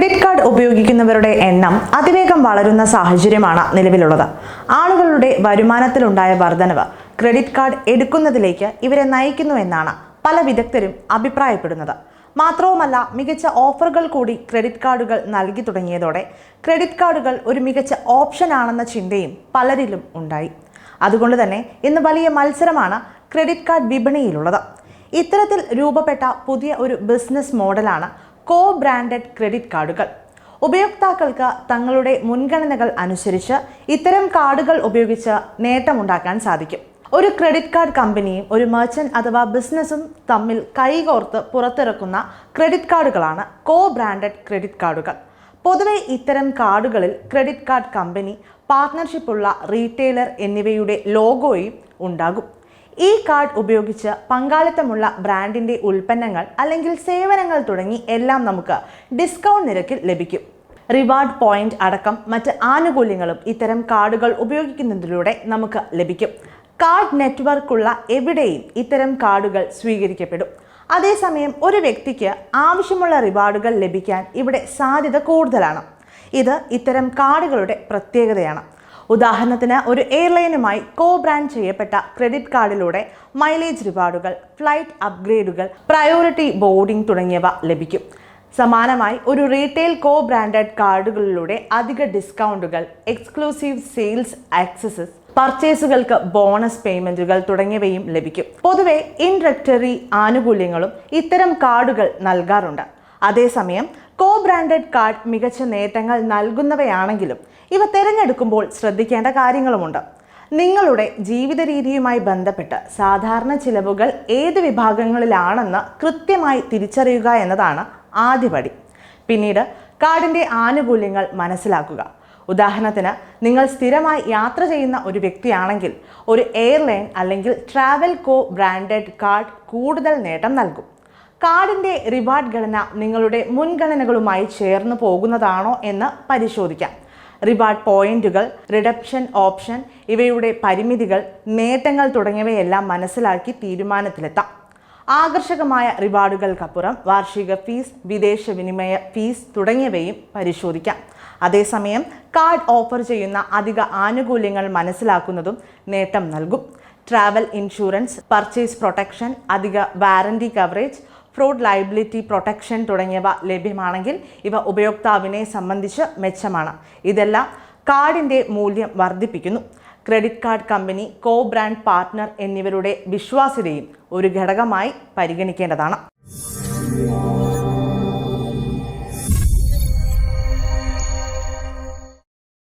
Credit card ഉപയോഗിക്കുന്നവരുടെ എണ്ണം അതിവേഗം വളരുന്ന സാഹചര്യമാണ് നിലവിലുള്ളത്. ആളുകളുടെ വരുമാനത്തിലുണ്ടായ വർധനവ് ക്രെഡിറ്റ് കാർഡ് എടുക്കുന്നതിലേക്ക് ഇവരെ നയിക്കുന്നു എന്നാണ് പല വിദഗ്ധരും അഭിപ്രായപ്പെടുന്നത്. മാത്രവുമല്ല മികച്ച ഓഫറുകൾ കൂടി ക്രെഡിറ്റ് കാർഡുകൾ നൽകി തുടങ്ങിയതോടെ ക്രെഡിറ്റ് കാർഡുകൾ ഒരു മികച്ച ഓപ്ഷൻ ആണെന്ന ചിന്തയും പലരിലും ഉണ്ടായി. അതുകൊണ്ട് തന്നെ ഇന്ന് വലിയ മത്സരമാണ് ക്രെഡിറ്റ് കാർഡ് വിപണിയിലുള്ളത്. ഇത്തരത്തിൽ രൂപപ്പെട്ട പുതിയ ഒരു ബിസിനസ് മോഡലാണ് കോ ബ്രാൻഡഡ് ക്രെഡിറ്റ് കാർഡുകൾ ഉപയോക്താക്കൾക്ക് തങ്ങളുടെ മുൻഗണനകൾ അനുസരിച്ച് ഇത്തരം കാർഡുകൾ ഉപയോഗിച്ച് നേട്ടമുണ്ടാക്കാൻ സാധിക്കും. ഒരു ക്രെഡിറ്റ് കാർഡ് കമ്പനിയും ഒരു മെർച്ചന്റ് അഥവാ ബിസിനസ്സും തമ്മിൽ കൈകോർത്ത് പുറത്തിറക്കുന്ന ക്രെഡിറ്റ് കാർഡുകളാണ് കോ ബ്രാൻഡഡ് ക്രെഡിറ്റ് കാർഡുകൾ പൊതുവെ ഇത്തരം കാർഡുകളിൽ ക്രെഡിറ്റ് കാർഡ് കമ്പനി പാർട്ട്ണർഷിപ്പുള്ള റീറ്റെയിലർ എന്നിവയുടെ ലോഗോയും ഉണ്ടാകും. ഈ കാർഡ് ഉപയോഗിച്ച് പങ്കാളിത്തമുള്ള ബ്രാൻഡിന്റെ ഉൽപ്പന്നങ്ങൾ അല്ലെങ്കിൽ സേവനങ്ങൾ തുടങ്ങി എല്ലാം നമുക്ക് ഡിസ്കൗണ്ട് നിരക്കിൽ ലഭിക്കും. റിവാർഡ് പോയിന്റ് അടക്കം മറ്റ് ആനുകൂല്യങ്ങളും ഇത്തരം കാർഡുകൾ ഉപയോഗിക്കുന്നതിലൂടെ നമുക്ക് ലഭിക്കും. കാർഡ് നെറ്റ്വർക്കുള്ള എവിടെയും ഇത്തരം കാർഡുകൾ സ്വീകരിക്കപ്പെടും. അതേസമയം ഒരു വ്യക്തിക്ക് ആവശ്യമുള്ള റിവാർഡുകൾ ലഭിക്കാൻ ഇവിടെ സാധ്യത കൂടുതലാണ്. ഇത് ഇത്തരം കാർഡുകളുടെ പ്രത്യേകതയാണ്. ഉദാഹരണത്തിന് ഒരു എയർലൈനുമായി കോ ബ്രാൻഡ് ചെയ്യപ്പെട്ട ക്രെഡിറ്റ് കാർഡിലൂടെ മൈലേജ് റിവാർഡുകൾ ഫ്ലൈറ്റ് അപ്ഗ്രേഡുകൾ പ്രയോറിറ്റി ബോർഡിംഗ് തുടങ്ങിയവ ലഭിക്കും. സമാനമായി ഒരു റീറ്റെയിൽ കോ ബ്രാൻഡഡ് കാർഡുകളിലൂടെ അധിക ഡിസ്കൗണ്ടുകൾ എക്സ്ക്ലൂസീവ് സെയിൽസ് ആക്സസസ് പർച്ചേസുകൾക്ക് ബോണസ് പേയ്മെന്റുകൾ തുടങ്ങിയവയും ലഭിക്കും. പൊതുവെ ഇൻഡക്ടറി ആനുകൂല്യങ്ങളും ഇത്തരം കാർഡുകൾ നൽകാറുണ്ട്. അതേസമയം കോ ബ്രാൻഡഡ് കാർഡ് മികച്ച നേട്ടങ്ങൾ നൽകുന്നവയാണെങ്കിലും ഇവ തിരഞ്ഞെടുക്കുമ്പോൾ ശ്രദ്ധിക്കേണ്ട കാര്യങ്ങളുമുണ്ട്. നിങ്ങളുടെ ജീവിത രീതിയുമായി ബന്ധപ്പെട്ട് സാധാരണ ചിലവുകൾ ഏത് വിഭാഗങ്ങളിലാണെന്ന് കൃത്യമായി തിരിച്ചറിയുക എന്നതാണ് ആദ്യപടി പിന്നീട് കാർഡിന്റെ ആനുകൂല്യങ്ങൾ മനസ്സിലാക്കുക. ഉദാഹരണത്തിന് നിങ്ങൾ സ്ഥിരമായി യാത്ര ചെയ്യുന്ന ഒരു വ്യക്തിയാണെങ്കിൽ ഒരു എയർലൈൻ അല്ലെങ്കിൽ ട്രാവൽ കോ ബ്രാൻഡഡ് കാർഡ് കൂടുതൽ നേട്ടം നൽകും. കാർഡിന്റെ റിവാർഡ് ഘടന നിങ്ങളുടെ മുൻഗണനകളുമായി ചേർന്ന് പോകുന്നതാണോ എന്ന് പരിശോധിക്കാം. റിവാർഡ് പോയിന്റുകൾ റിഡപ്ഷൻ ഓപ്ഷൻ ഇവയുടെ പരിമിതികൾ നേട്ടങ്ങൾ തുടങ്ങിയവയെല്ലാം മനസ്സിലാക്കി തീരുമാനത്തിലെത്താം. ആകർഷകമായ റിവാർഡുകൾക്കപ്പുറം വാർഷിക ഫീസ് വിദേശ വിനിമയ ഫീസ് തുടങ്ങിയവയും പരിശോധിക്കാം. അതേസമയം കാർഡ് ഓഫർ ചെയ്യുന്ന അധിക ആനുകൂല്യങ്ങൾ മനസ്സിലാക്കുന്നതും നേട്ടം നൽകും. ട്രാവൽ ഇൻഷുറൻസ് പർച്ചേസ് പ്രൊട്ടക്ഷൻ അധിക warranty coverage fraud liability protection തുടങ്ങിയവ ലഭ്യമാണെങ്കിൽ ഇവ ഉപയോക്താവിനെ സംബന്ധിച്ച് മെച്ചമാണ്. ഇതെല്ലാം കാർഡിന്റെ മൂല്യം വർദ്ധിപ്പിക്കുന്നു. Credit card company co brand partner എന്നിവരുടെ വിശ്വാസ്യതയും ഒരു ഘടകമായി പരിഗണിക്കേണ്ടതാണ്.